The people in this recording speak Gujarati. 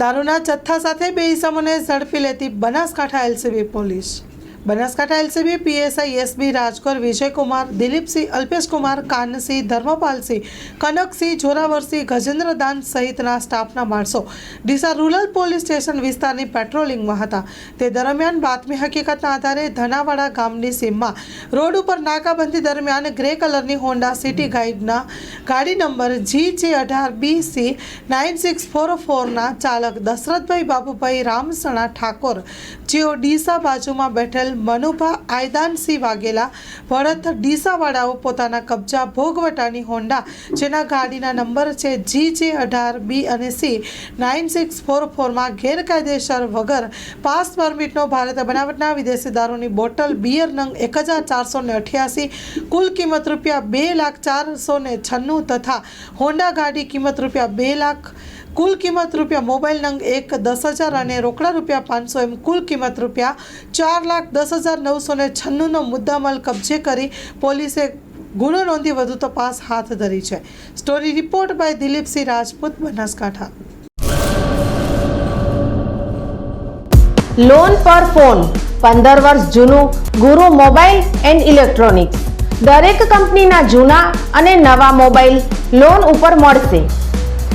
દારૂના જથ્થા સાથે બે ઇસમોને ઝડપી લેતી Banaskantha LCB police. Banaskantha LCB, PSI, SB Rajkor Vijaykumar, Dilipsinh, Alpeshkumar, Kansinh, Dharmpalsinh, Kanaksinh, Joravarsinh, Gajendradan સહિતના સ્ટાફના માણસો ડીસા રૂરલ પોલીસ સ્ટેશન વિસ્તારની પેટ્રોલિંગમાં હતા. તે દરમિયાન બાતમી હકીકતના આધારે ધનાવાડા ગામની સીમમાં રોડ ઉપર નાકાબંધી દરમિયાન ગ્રે કલરની હોન્ડા સિટી ગાઈડના ગાડી નંબર જી જે અઢાર B C nine six four ફોરના ચાલક દશરથભાઈ બાબુભાઈ રામસણા ઠાકોર જેઓ ડીસા બાજુમાં બેઠેલ મનુભા આયદાનસિંહ વાઘેલા ભરત ડીસાવાળાઓ પોતાના કબજા ભોગવટાની હોન્ડા, જેના ગાડીના નંબર છે જી જે અઢાર, બી અને સી. નાઇન સિક્સ ફોર ફોરમાં ગેરકાયદેસર વગર પાસ પરમિટનો ભારત બનાવટના વિદેશી દારૂની બોટલ, બિયર નંગ એક હજાર ચારસો ને અઠ્યાસી, કુલ કિંમત રૂપિયા બે લાખ ચારસો ને છન્નું તથા હોન્ડા ગાડી કિંમત રૂપિયા બે લાખ કુલ કિંમત રૂપિયા મોબાઈલ નંગ એક દસ હજાર અને રોકડા રૂપિયા પાંચસો એમ કુલ કિંમત રૂપિયા ચાર લાખ દસ હજાર નવસો ને છન્નુંનો મુદ્દામાલ કબજે કરી પોલીસે ગુનો નોંધી વધુ તપાસ હાથ ધરી છે. Story report by Dilipsinh Rajput, Banaskantha. Loan પર ફોન પંદર વર્ષ જૂનું, ગુરુ મોબાઈલ એન્ડ ઇલેક્ટ્રોનિક્સ. દરેક કંપનીના જૂના અને નવા મોબાઈલ લોન ઉપર મળશે.